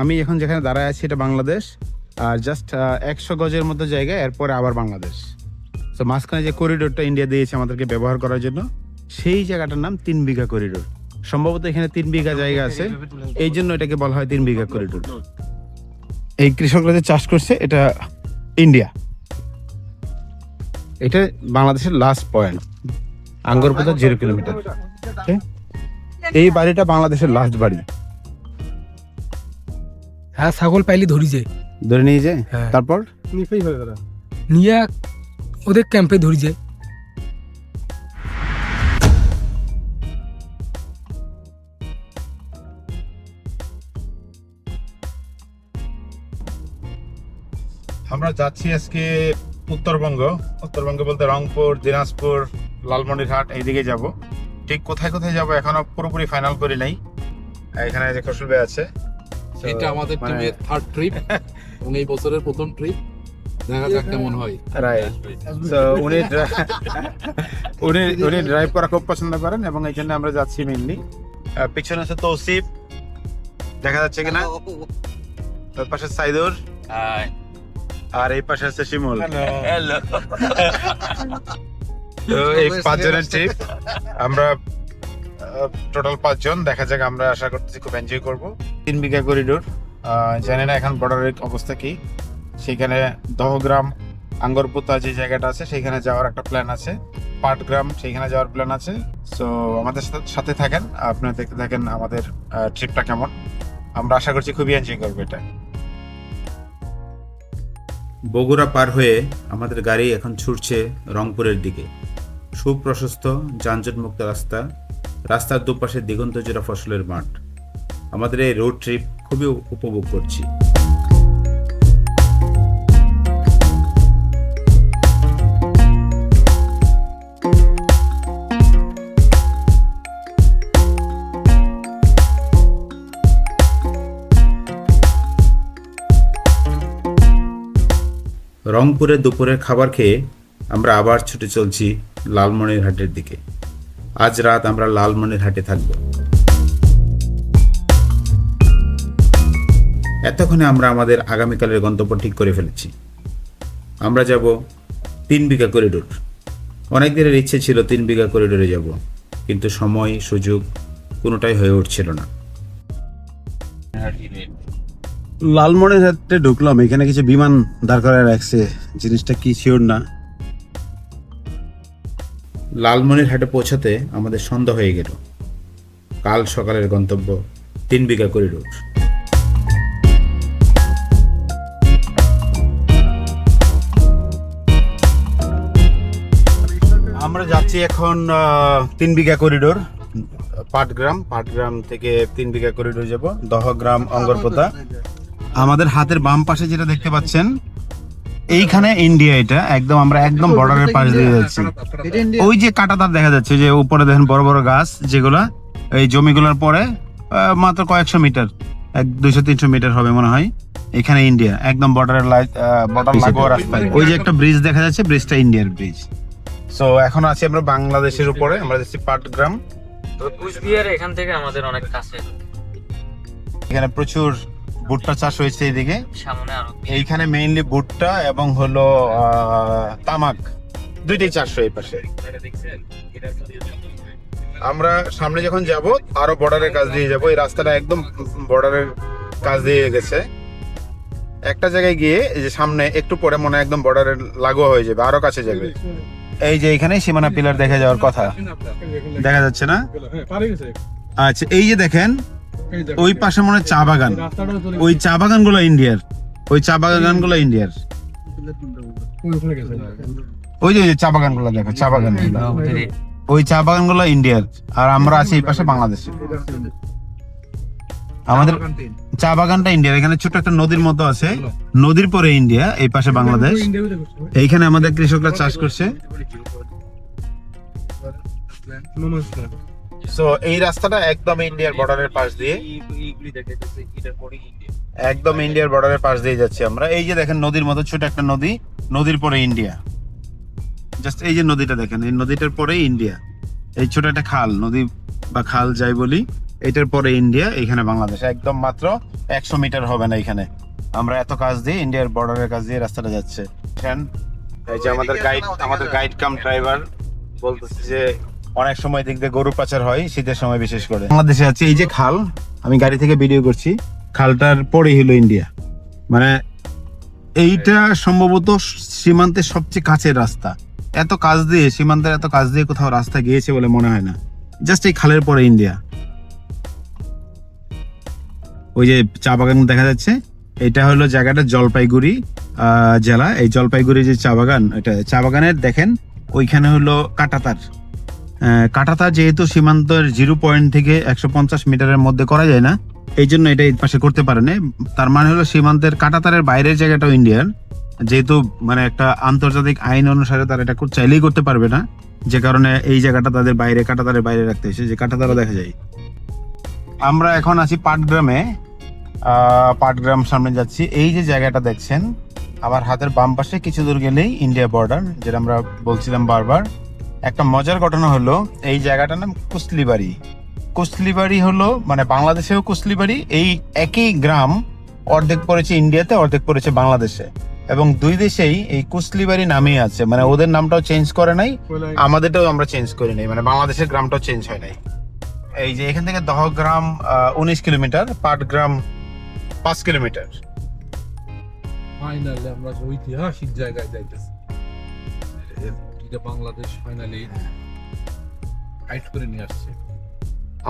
আমি এখন যেখানে দাঁড়ায় আছি এটা বাংলাদেশ, আর জাস্ট একশো গজের মতো জায়গা এরপরে আবার বাংলাদেশ। তো মাঝখানে যে করিডোরটা ইন্ডিয়া দিয়েছে আমাদেরকে ব্যবহার করার জন্য, সেই জায়গাটার নাম তিন বিঘা করিডোর সম্ভবত এখানে তিন বিঘা জায়গা আছে, এই জন্য এটাকে বলা হয় তিন বিঘা করিডোর এই কৃষকরা যে চাষ করছে, এটা ইন্ডিয়া এটা বাংলাদেশের last point Angarpota zero kilometre এই বাড়িটা বাংলাদেশের লাস্ট বাড়ি। হ্যাঁ ছাগল পাইলে ধরি যায়। ধরে নিয়ে যায়? হ্যাঁ। তারপর? নিয়ে ওদের ক্যাম্পে ধরি যায়। আমরা যাচ্ছি আজকে উত্তরবঙ্গ। উত্তরবঙ্গ বলতে রংপুর দিনাজপুর লালমনিরহাট এইদিকে যাব। ঠিক কোথায় কোথায় যাব এখনও পুরোপুরি ফাইনাল করি নাই। এখানে যে কৌশল ভাই আছে এটা আমাদের টিমের থার্ড ট্রিপ এবং এই বছরের প্রথম ট্রিপ দেখা যাক কেমন হয়. So, উনি উনি উনি ড্রাইভ করা খুব পছন্দ করেন এবং এই জন্য আমরা যাচ্ছি মেইনলি পিছনে আছে তৌসিফ। দেখা যাচ্ছে কিনা? ওই পাশে সাইদুর। আর এই পাশে আছে শিমুল। তো এই পাঁচজনের ট্রিপ আমরা টোটাল পাঁচজন। দেখা যাক, আমরা আশা করতেছি খুব এনজয় করব। তিন বিঘা করিডোর জানি না এখন বর্ডারের অবস্থা কি। সেখানে দহগ্রাম, আঙ্গরপুতা যে জায়গাটা আছে, সেখানে যাওয়ার একটা প্ল্যান আছে। পাটগ্রাম, সেখানে যাওয়ার প্ল্যান আছে। সো আমাদের সাথে- থাকেন আপনারা দেখতে থাকেন আমাদের ট্রিপটা কেমন। আমরা আশা করছি খুবই এনজয় করব এটা। বগুড়া পার হয়ে আমাদের গাড়ি এখন ছুটছে রংপুরের দিকে। সুপ্রশস্ত যানজটমুক্ত রাস্তা। রাস্তার দুপাশে দিগন্ত জোড়া ফসলের মাঠ। আমাদের এই রোড ট্রিপ খুবই উপভোগ করছি। রংপুরে দুপুরের খাবার খেয়ে আমরা আবার ছুটে চলছি লালমনিরহাটের দিকে। আজ রাত আমরা লালমনিরহাটে থাকব। এতক্ষণে আমরা আমাদের আগামীকালের গন্তব্য ঠিক করে ফেলেছি। আমরা যাব তিন বিঘা করিডোর। অনেক দিনের ইচ্ছে ছিল তিন বিঘা করিডোরে যাব, কিন্তু সময়, সুযোগ কোনোটাই হয়ে উঠছিল না। লালমনিরহাটে ঢুকলাম, এখানে কিছু বিমান দাঁড় করায় রাখছে জিনিসটা কি? শিওর না। লালমনিরহাটে পৌঁছাতে আমাদের সন্ধ্যা হয়ে গেল। কাল সকালের গন্তব্য তিন বিঘা করিডোর আমরা যাচ্ছি এখন তিন বিঘা করিডোর, পাটগ্রাম। পাটগ্রাম থেকে তিন বিঘা করিডোর যাব, দহগ্রাম, অঙ্গরপোতা। আমাদের হাতের বাম পাশে যেটা দেখতে পাচ্ছেন এইখানে ইন্ডিয়া এটা একদম আমরা একদম বর্ডারের পাশ দিয়ে যাচ্ছি। ওই যে কাঁটাতার দেখা যাচ্ছে যে উপরে দেখেন বড় বড় গাছ যেগুলা এই জমিগুলোর পরে আহ, মাত্র কয়েকশো মিটার এক দুইশো তিনশো মিটার হবে মনে হয় এখানে ইন্ডিয়া একদম বর্ডারের লাইট বর্ডার লাগোয়া রাস্তায়। ওই যে একটা ব্রিজ দেখা যাচ্ছে ব্রিজটা ইন্ডিয়ার ব্রিজ সো এখন আছি আমরা বাংলাদেশের উপরে আমরা যাচ্ছি পাটগ্রাম। তবে কুচবিহার এখান থেকে আমাদের অনেক কাছে। এখানে প্রচুর ভুট্টা চাষ হয়েছে এইদিকে সামনে আরও এইখানে মেইনলি ভুট্টা এবং হলো তামাক। দুইটাই চাষ হয় এই পাশে। আমরা সামনে যখন যাব আরও বর্ডারের কাজ দিয়ে যাব। এই রাস্তাটা একদম বর্ডারের কাজ দিয়ে গেছে। একটা জায়গায় গিয়ে এই যে সামনে একটু পরে মনে হয় একদম বর্ডারের লাগোয়া হয়ে যাবে আরও কাছে যাবে। এই যে এখানে সীমানা পিলার দেখা যাওয়ার কথা। দেখা যাচ্ছে না? আচ্ছা এই যে দেখেন ওই পাশে মনে চা বাগান। ওই চা বাগানগুলো ইন্ডিয়ার। ওই চা বাগানগুলো ইন্ডিয়ার। ওই যে চা বাগানগুলো দেখো, চা বাগান ওই চা বাগানগুলো ইন্ডিয়ার। আর আমরা আছি এই পাশে বাংলাদেশে। আমাদের চা বাগানটা ইন্ডিয়ার। এখানে ছোট একটা নদীর মতো আছে। নদীর পরে ইন্ডিয়া, এই পাশে বাংলাদেশ। এইখানে আমাদের কৃষকরা চাষ করছে। সো এই রাস্তাটা একদম ইন্ডিয়ার বর্ডারের পাশ দিয়ে। একদম ইন্ডিয়ার বর্ডারের পাশ দিয়ে যাচ্ছি আমরা। এই যে দেখেন নদীর মতো ছোট একটা নদী নদীর পরে ইন্ডিয়া জাস্ট এই যে নদীটা দেখেন এই নদীটার পরেই ইন্ডিয়া এই ছোট একটা খাল নদী বা খাল যাই বলি এটার পরে ইন্ডিয়া এখানে বাংলাদেশ। একদম মাত্র একশো মিটার হবে না এখানে। আমরা এত কাজ দিয়ে ইন্ডিয়ার বর্ডারের কাজ দিয়ে রাস্তাটা যাচ্ছে। এই যে আমাদের গাইড আমাদের গাইড কাম ড্রাইভার বলতেছে যে অনেক সময় দিয়ে গরু পাচার হয়, শীতের সময় বিশেষ করে। বাংলাদেশে আছে এই যে খাল, আমি গাড়ি থেকে ভিডিও করছি, খালটার পরেই হলো ইন্ডিয়া। মানে এইটা সম্ভবত সীমান্তের সবচেয়ে কাছের রাস্তা। এত কাজ দিয়ে, সীমান্তের এত কাজ দিয়ে কোথাও রাস্তা গিয়েছে বলে মনে হয় না। জাস্ট এই খালের পরে ইন্ডিয়া। ওই যে চা বাগান দেখা যাচ্ছে, এটা হলো জায়গাটা জলপাইগুড়ি জেলা। এই জলপাইগুড়ি যে চা বাগান এটা চা বাগানের দেখেন, ওইখানে হলো কাটাতার। আহ, কাটাতার যেহেতু সীমান্তের জিরো পয়েন্ট থেকে একশো পঞ্চাশ মিটারের মধ্যে করা যায় না এই জন্য এটা এই পাশে করতে পারে না তার মানে হলো সীমান্তের কাটাতারের বাইরের জায়গাটাও ইন্ডিয়ান যেহেতু মানে একটা আন্তর্জাতিক আইন অনুসারে তারা এটা কর- চাইলেই করতে পারবে না যে কারণে এই জায়গাটা তাদের বাইরে কাটাতারের বাইরে রাখতে এসে যে কাটাতারও দেখা যায়। আমরা এখন আছি পাটগ্রামে পাটগ্রাম সামনে যাচ্ছি। এই যে জায়গাটা দেখছেন আমার হাতের বাম পাশে কিছু দূর গেলেই ইন্ডিয়া বর্ডার যেটা আমরা বলছিলাম বারবার। একটা মজার ঘটনা হলো এই জায়গাটার নাম কুসলিবাড়ি। কুসলিবাড়ি হলো মানে বাংলাদেশেও কুসলিবাড়ি এই একই গ্রাম অর্ধেক পড়েছে ইন্ডিয়াতে অর্ধেক পড়েছে বাংলাদেশে। এবং দুই দেশেই এই কুসলিবাড়ি নামেই আছে। মানে ওদের নামটাও চেঞ্জ করে নাই আমাদেরটাও আমরা চেঞ্জ করি নাই। মানে বাংলাদেশের গ্রামটাও চেঞ্জ হয় নাই। এই যে এখান থেকে দহগ্রাম উনিশ কিলোমিটার পাটগ্রাম পাঁচ কিলোমিটার। ফাইনালি আমরা ঐতিহাসিক জায়গায় যাইতেছি। এটা বাংলাদেশ ফাইনালি ফাইট করে নিয়ে আসছে।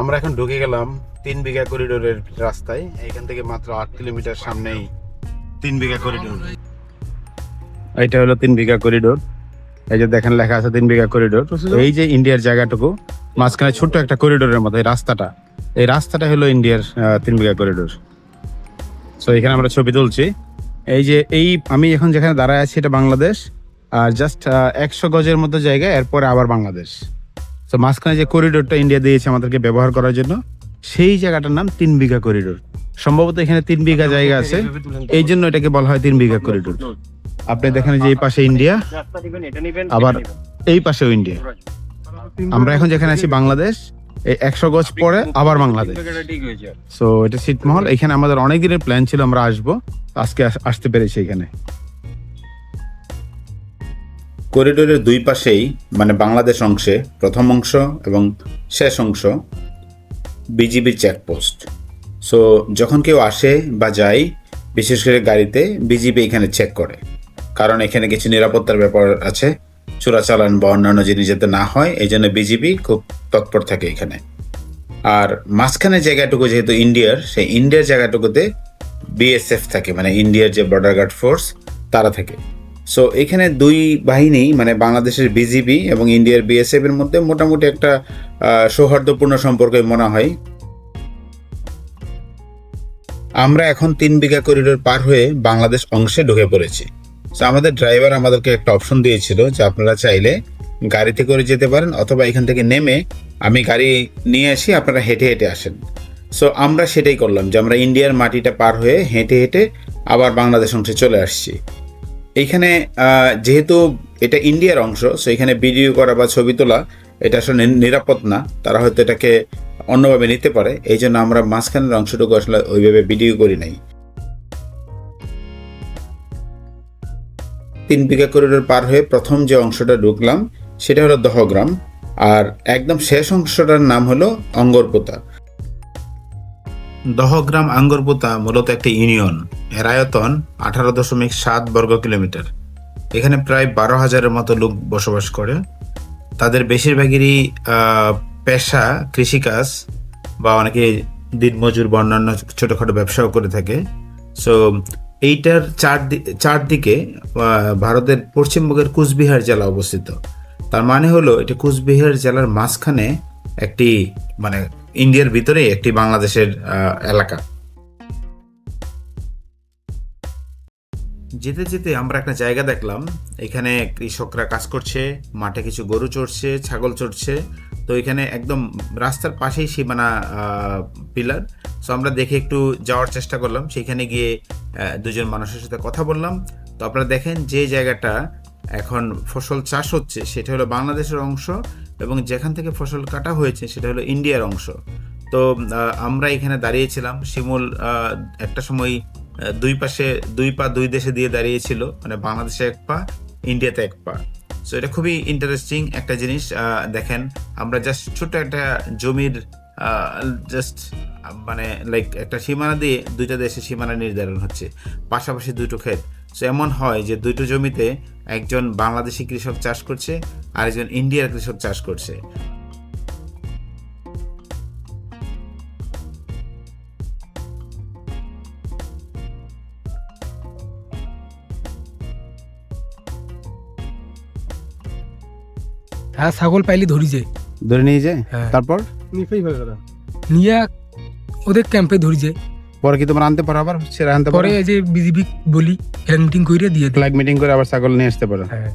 আমরা এখন ঢুকে গেলাম তিন বিঘা করিডোরের রাস্তায়। এখান থেকে মাত্র আট কিলোমিটার সামনেই তিন বিঘা করিডোর এইটা হলো তিন বিঘা করিডোর এই যে দেখেন লেখা আছে তিন বিঘা করিডোর এই যে ইন্ডিয়ার জায়গাটুকু মাঝখানে ছোট্ট একটা করিডোরের মতো এই রাস্তাটা। এই রাস্তাটা হলো ইন্ডিয়ার আহ, তিন বিঘা করিডোর সো এখানে আমরা ছবি তুলছি। এই যে এই আমি এখন যেখানে দাঁড়ায় আছি এটা বাংলাদেশ। আর জাস্ট একশো গজের মতো জায়গা এরপরে আবার বাংলাদেশ। তো মাঝখানে যে করিডোরটা ইন্ডিয়া দিয়েছে আমাদেরকে ব্যবহার করার জন্য সেই জায়গাটার নাম তিন বিঘা করিডোর সম্ভবত এখানে তিন বিঘা জায়গা আছে। এই জন্য এটাকে বলা হয় তিন বিঘা করিডোর আপনি দেখেন যে এই পাশে ইন্ডিয়া আবার এই পাশেও ইন্ডিয়া আমরা এখন যেখানে আছি বাংলাদেশ এই একশো গজ পরে আবার বাংলাদেশ। সো এটা ছিটমহল এখানে আমাদের অনেক দিনের প্ল্যান ছিল আমরা আসব আজকে আসতে পেরেছি এখানে। করিডোরের দুই পাশেই মানে বাংলাদেশ অংশে প্রথম অংশ এবং শেষ অংশ, বিজিবির চেকপোস্ট। সো, যখন কেউ আসে বা যায়, বিশেষ করে গাড়িতে, বিজিবি এখানে চেক করে। কারণ এখানে কিছু নিরাপত্তার ব্যাপার আছে, চোরাচালান বা অন্যান্য জিনিস যাতে না হয়, এই জন্য বিজিবি খুব তৎপর থাকে এখানে। আর মাঝখানে জায়গাটুকু যেহেতু ইন্ডিয়ার, সেই ইন্ডিয়ার জায়গাটুকুতে বিএসএফ থাকে মানে ইন্ডিয়ার যে বর্ডার গার্ড ফোর্স তারা থাকে। সো এখানে দুই বাহিনী মানে বাংলাদেশের বিজিবি এবং ইন্ডিয়ার বিএসএফ এর মধ্যে মোটামুটি একটা সৌহার্দ্যপূর্ণ সম্পর্ক মনে হয়। আমরা এখন তিন বিঘা করিডোর পার হয়ে বাংলাদেশ অংশে ঢুকে পড়েছি। সো আমাদের ড্রাইভার আমাদেরকে একটা অপশন দিয়েছিল যে আপনারা চাইলে গাড়িতে করে যেতে পারেন অথবা এখান থেকে নেমে আমি গাড়ি নিয়ে আসি আপনারা হেঁটে হেঁটে আসেন। সো আমরা সেটাই করলাম যে আমরা ইন্ডিয়ার মাটিটা পার হয়ে হেঁটে হেঁটে আবার বাংলাদেশ অংশে চলে আসছি। এইখানে যেহেতু এটা ইন্ডিয়ার অংশ সো এখানে ভিডিও করা বা ছবি তোলা, এটা আসলে নিরাপদ না। তারা হয়তো এটাকে অন্যভাবে নিতে পারে। এই জন্য আমরা মাঝখানের অংশটুকু আসলে ওইভাবে ভিডিও করি নাই। তিন বিঘা করিডোর পার হয়ে প্রথম যে অংশটা ঢুকলাম, সেটা হলো দহগ্রাম। আর একদম শেষ অংশটার নাম হলো অঙ্গরপোতা দহগ্রাম আঙ্গরপোতা মূলত একটি ইউনিয়ন। এর আয়তন আঠারো দশমিক সাত বর্গ কিলোমিটার। এখানে প্রায় বারো হাজারের মতো লোক বসবাস করে। তাদের বেশিরভাগেরই পেশা কৃষিকাজ বা অনেকে দিনমজুর বা অন্যান্য ছোটোখাটো ব্যবসাও করে থাকে। সো, এইটার চারদি, চারদিকে ভারতের পশ্চিমবঙ্গের কুচবিহার জেলা অবস্থিত। তার মানে হলো, এটা কুচবিহার জেলার মাঝখানে একটি মানে ইন্ডিয়ার ভিতরে একটি বাংলাদেশের এলাকা। যেতে যেতে আমরা একটা জায়গা দেখলাম। এখানে কৃষকরা কাজ করছে, মাঠে কিছু গরু চড়ছে, ছাগল চড়ছে। তো এখানে একদম রাস্তার পাশেই সীমানা পিলার। সো আমরা দেখে একটু যাওয়ার চেষ্টা করলাম। সেখানে গিয়ে দুজন মানুষের সাথে কথা বললাম। তো আপনারা দেখেন যে জায়গাটা এখন ফসল চাষ হচ্ছে, সেটা হলো বাংলাদেশের অংশ এবং যেখান থেকে ফসল কাটা হয়েছে, সেটা হলো ইন্ডিয়ার অংশ। তো আমরা এখানে দাঁড়িয়েছিলাম। শিমুল একটা সময় দুই পাশে, দুই পা দুই দেশে দিয়ে দাঁড়িয়েছিল। মানে বাংলাদেশে এক পা, ইন্ডিয়াতে এক পা। সো এটা খুবই ইন্টারেস্টিং একটা জিনিস। দেখেন, আমরা জাস্ট ছোট একটা জমির জাস্ট মানে লাইক একটা সীমানা দিয়ে দুইটা দেশের সীমানা নির্ধারণ হচ্ছে। পাশাপাশি দুটো ক্ষেত। সো এমন হয় যে দুটো জমিতে একজন বাংলাদেশি কৃষক চাষ করছে আর একজন ইন্ডিয়ার কৃষক চাষ করছে। হ্যাঁ ছাগল পাইলে ধরি যায়। ধরে নিয়ে যায়? হ্যাঁ। তারপর? নিফেই নিয়ে ওদের ক্যাম্পে ধরি যায়। পরে কি তোমার আনতে পারো আবার? সেরা আনতে পারো? পরে এই যে বিজিবি বলি ফ্ল্যাগ মিটিং করে দিয়ে দেয়। ফ্ল্যাগ মিটিং করে আবার ছাগল নিয়ে আসতে পারো। হ্যাঁ।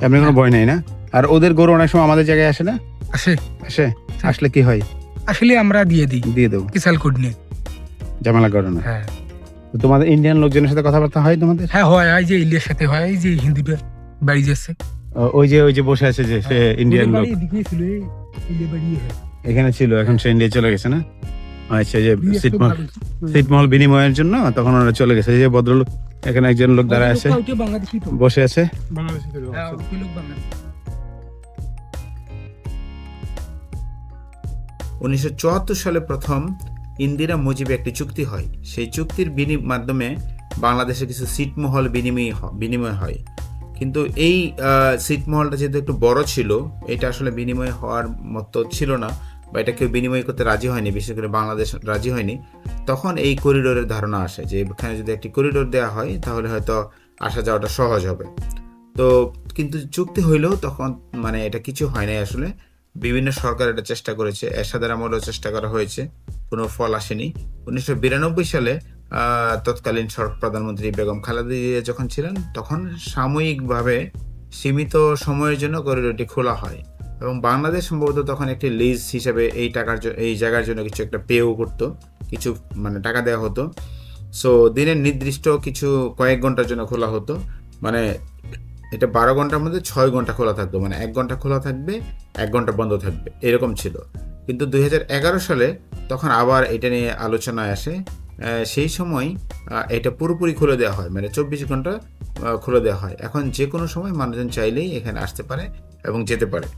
এমনি কোনো ভয় নেই না? আর ওদের গরু অনেক সময় আমাদের জায়গায় আসে না? আসে। আসে? আসলে কি হয়? আসলে আমরা দিয়ে দিই। দিয়ে দেবো। কিসাল কোড নিয়ে ঝামেলা করো না। হ্যাঁ। তো তোমাদের ইন্ডিয়ান লোকজনের সাথে কথাবার্তা হয় তোমাদের? হ্যাঁ হয়। এই যে ইলিয়ার সাথে হয় এই যে হিন্দুটা বাড়ি যাচ্ছে। ওই যে ওই যে বসে আছে যে সে ইন্ডিয়ান লোক। এখানে। ছিল এখন সে ইন্ডিয়া চলে গেছে না? আচ্ছা যে সিটমহল সিটমহল বিনিময়ের জন্য তখন ওরা চলে গেছে। যে ভদ্রলোক এখানে একজন লোক দাঁড়ায় আছে বসে আছে। বাংলাদেশি তো হ্যাঁ উনিশশো সালে প্রথম ইন্দিরা মুজিবে একটি চুক্তি হয়। সেই চুক্তির মাধ্যমে বাংলাদেশে কিছু সিটমহল বিনিময় বিনিময় হয়। কিন্তু এই আহ, সিটমহলটা যেহেতু একটু বড় ছিল এটা আসলে বিনিময় হওয়ার মতো ছিল না বা এটা কেউ বিনিময় করতে রাজি হয়নি বিশেষ করে বাংলাদেশ রাজি হয়নি তখন এই করিডোরের ধারণা আসে যে এখানে যদি একটি করিডোর দেওয়া হয় তাহলে হয়তো আসা যাওয়াটা সহজ হবে। তো কিন্তু চুক্তি হইলেও তখন মানে এটা কিছু হয় নাই আসলে। বিভিন্ন সরকার এটা চেষ্টা করেছে এরশাদের আমলেও চেষ্টা করা হয়েছে কোনো ফল আসেনি। উনিশশো বিরানব্বই সালে তৎকালীন সরকার প্রধানমন্ত্রী বেগম খালেদা জিয়া যখন ছিলেন, তখন সাময়িকভাবে সীমিত সময়ের জন্য করিডোরটি খোলা হয় এবং বাংলাদেশ সম্ভবত তখন একটি লিজ হিসেবে এই টাকার এই জায়গার জন্য কিছু একটা পেও করতো, কিছু মানে টাকা দেওয়া হতো। সো দিনের নির্দিষ্ট কিছু কয়েক ঘণ্টার জন্য খোলা হতো। মানে এটা বারো ঘণ্টার মধ্যে ছয় ঘণ্টা খোলা থাকতো মানে এক ঘণ্টা খোলা থাকবে, এক ঘণ্টা বন্ধ থাকবে, এরকম ছিল। কিন্তু দুই হাজার এগারো সালে তখন আবার এটা নিয়ে আলোচনায় আসে সেই সময় এটা পুরোপুরি খুলে দেওয়া হয়। মানে চব্বিশ ঘণ্টা খুলে দেওয়া হয়। এখন যে কোনো সময় মানুষজন চাইলেই এখানে আসতে পারে এবং যেতে পারে।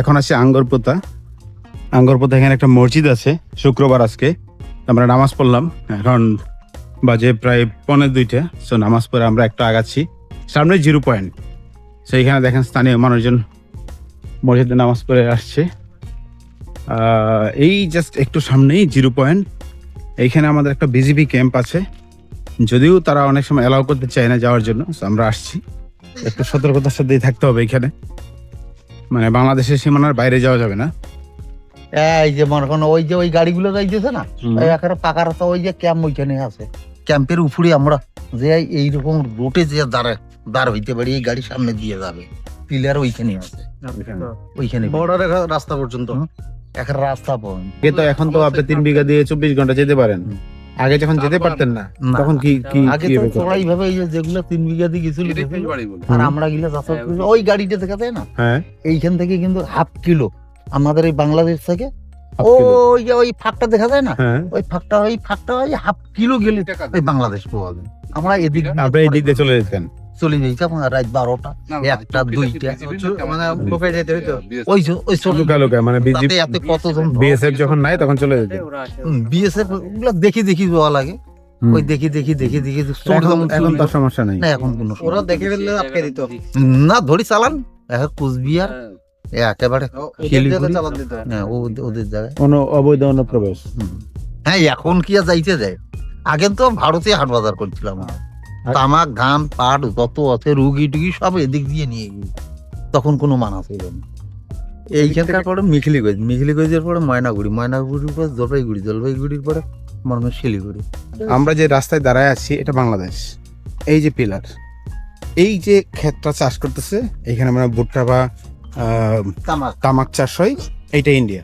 এখন আছে আঙ্গরপোতা আঙ্গরপোতা এখানে একটা মসজিদ আছে, শুক্রবার আজকে। আমরা নামাজ পড়লাম। এখন বাজে প্রায় পনেরো দুইটা। সো নামাজ পড়ে আমরা একটু আগাচ্ছি। সামনে জিরো পয়েন্ট। সেইখানে দেখেন স্থানীয় মানুষজন মসজিদে নামাজ পড়ে আসছে। এই জাস্ট একটু সামনেই জিরো পয়েন্ট। এইখানে আমাদের একটা বিজিবি ক্যাম্প আছে। যদিও তারা অনেক সময় অ্যালাউ করতে চায় না যাওয়ার জন্য আমরা আসছি। একটু সতর্কতার সাথেই থাকতে হবে এখানে। মানে বাংলাদেশের সীমানার বাইরে যাওয়া যাবে না। এই যে মনে করেন ওই যে ওই গাড়িগুলো যাইতেছে না ওই একেবারে পাকা রাস্তা ওই যে ক্যাম্প ওইখানে আছে। ক্যাম্পের উপরে আমরা যে এইরকম রোটে যে দাঁড়া দাঁড় হইতে পারি এই গাড়ি সামনে দিয়ে যাবে। পিলার ওইখানে আছে। ওইখানে। রাস্তা পর্যন্ত। একটা রাস্তা পয়েন্ট আগে তো এখন তো আপনি তিন বিঘা দিয়ে চব্বিশ ঘণ্টা যেতে পারেন। আগে যখন যেতে পারতেন না তখন কি কি আগে তো ব্যাপার? চড়াই ভাবে এই যে যেগুলো তিন বিঘা দিয়ে গেছিল আর আমরা গিলা চাষাবাদ ওই গাড়িটা দেখা যায় না? হ্যাঁ। এইখান থেকে কিন্তু হাফ কিলো। আমাদের এই বাংলাদেশ থেকে ওই যে ওই ফাঁকটা দেখা যায় না? হ্যাঁ। ওই ফাঁকটা ওই ফাঁকটা ওই হাফ কিলো গেলে ওই বাংলাদেশ পাওয়া যায়। আমরা এদিক আপনি এই দিক দিয়ে চলে যেতেন। চলে যাইতাম রাত বারোটা? একটা, দুইটা। মানে ক্যামেরা যেতে হইতো। ওই যে- ওই ছোট লুকা লুকা মানে এত কতজন বিএসএফ যখন নাই তখন চলে বিএসএফগুলো দেখি দেখি যাওয়া লাগে। ওই দেখি দেখি দেখি দেখি এখন তো সমস্যা নেই। না এখন কোনো ওরা দেখে ফেললে আটকে দিত। না ধরি চালান। এখন কুচবিহার এ একেবারে ওদের হ্যাঁ, জায়গায় কোনো অবৈধ অনুপ্রবেশ। হ্যাঁ এখন কি আর যাইতে যায়? আগে তো ভারতে হাট বাজার করছিলাম। আমরা। তামাক ধান পাট যত আছে রুগী টুগি সব এদিক দিয়ে নিয়ে গিয়ে তখন কোনো মানা ছিল না। এইখানকার পরে মিখিলিগঞ্জ মিখিলিগঞ্জের পরে ময়নাগুড়ি ময়নাগুড়ির পরে জলপাইগুড়ি জলপাইগুড়ির পরে মনে শিলিগুড়ি। আমরা যে রাস্তায় দাঁড়ায় আছি এটা বাংলাদেশ। এই যে পিলার এই যে ক্ষেতটা চাষ করতেছে এখানে আমরা ভুট্টা বা তামাক। তামাক চাষ হয় এইটা ইন্ডিয়া।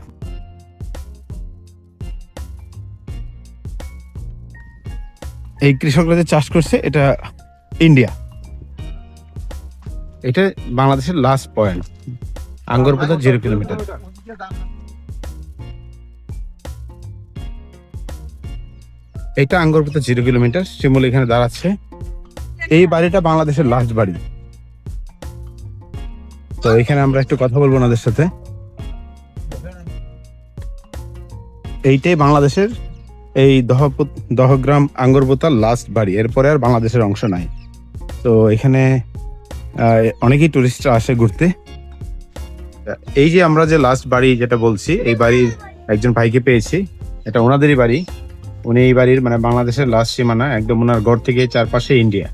এই কৃষকরা যে চাষ করছে এটা ইন্ডিয়া এটা বাংলাদেশের last point Angarpota zero kilometre এটা আঙ্গরপোতা জিরো কিলোমিটার শিমুল এখানে দাঁড়াচ্ছে। এই বাড়িটা বাংলাদেশের লাস্ট বাড়ি। তো এখানে আমরা একটু কথা বলব ওনাদের সাথে। এইটাই বাংলাদেশের এই দহপত দহগ্রাম আঙ্গরবোতার লাস্ট বাড়ি। এরপরে আর বাংলাদেশের অংশ নাই। তো এখানে অনেকেই টুরিস্টরা আসে ঘুরতে। এই যে আমরা যে লাস্ট বাড়ি যেটা বলছি এই বাড়ির একজন ভাইকে পেয়েছি। এটা ওনাদেরই বাড়ি। উনি এই বাড়ির মানে বাংলাদেশের লাস্ট সীমানা একদম ওনার ঘর থেকে চারপাশে ইন্ডিয়া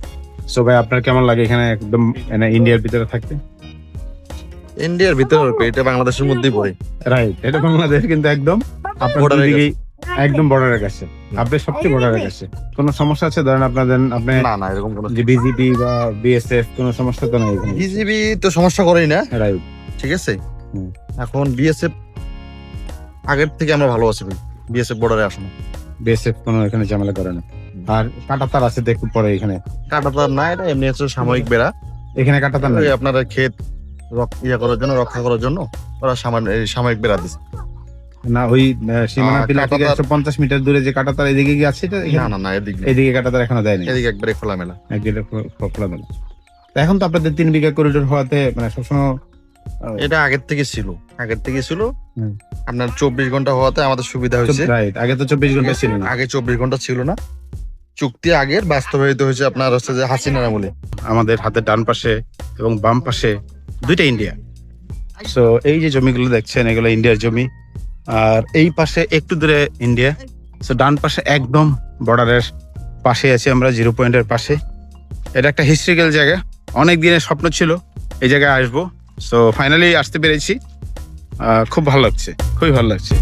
সো ভাই আপনার কেমন লাগে এখানে একদম মানে ইন্ডিয়ার ভিতরে থাকতে? ইন্ডিয়ার ভিতরে এটা বাংলাদেশের মধ্যেই পড়ে। রাইট এটা বাংলাদেশ কিন্তু একদম। আপনার দুদিকেই একদম বর্ডারের কাছে আপনি সবচেয়ে বর্ডারের কাছে কোনো সমস্যা আছে? ধরেন আপনাদের আপনি না না এরকম কোনো যে বিজেপি বা বিএসএফ কোনো সমস্যা তো নাই এখানে? বিজিবি তো সমস্যা করেই না। রাইট ঠিক আছে? এখন বিএসএফ আগের থেকে আমরা ভালো আছি বিএসএফ বর্ডারে আসুন। বিএসএফ কোনো এখানে ঝামেলা করে না। আর কাটাতার আছে দেখুন পরে এখানে। কাটাতার না এটা এমনি হচ্ছে সাময়িক বেড়া। এখানে কাটাতার নাই? ওই আপনার ক্ষেত রক- ইয়ে করার জন্য রক্ষা করার জন্য ওরা সামান্য সাময়িক বেড়া দিচ্ছে না ওই সীমানা আর পিলা থেকে একশো পঞ্চাশ মিটার দূরে যে কাটাতার এদিকে কি আছে না না না এদিক। এদিকে কাটাতার এখনও দেয়নি। এদিকে একবারে খোলামেলা। একদিকে খোলা দিল এখন তো আপনাদের তিন বিঘা করিডোর হওয়াতে মানে সবসময় এটা আগের থেকে ছিল। আগের থেকে ছিল। আপনার চব্বিশ ঘণ্টা হওয়াতে আমাদের সুবিধা হয়েছে। আগে তো চব্বিশ ঘণ্টা ছিল না। আগে চব্বিশ ঘণ্টা ছিল না। চুক্তি আগের বাস্তবায়িত হয়েছে আপনার হচ্ছে যে হাসিনার আমলে। আমাদের হাতের ডান পাশে এবং বাম পাশে দুইটা ইন্ডিয়া সো এই যে জমিগুলো দেখছেন এগুলো ইন্ডিয়ার জমি। আর এই পাশে একটু দূরে ইন্ডিয়া সো ডান পাশে একদম বর্ডারের পাশে আছি আমরা জিরো পয়েন্টের পাশে। এটা একটা হিস্ট্রিক্যাল জায়গা। অনেক দিনের স্বপ্ন ছিল এই জায়গায় আসব। সো ফাইনালি আসতে পেরেছি। খুব ভালো লাগছে, খুবই ভালো লাগছে।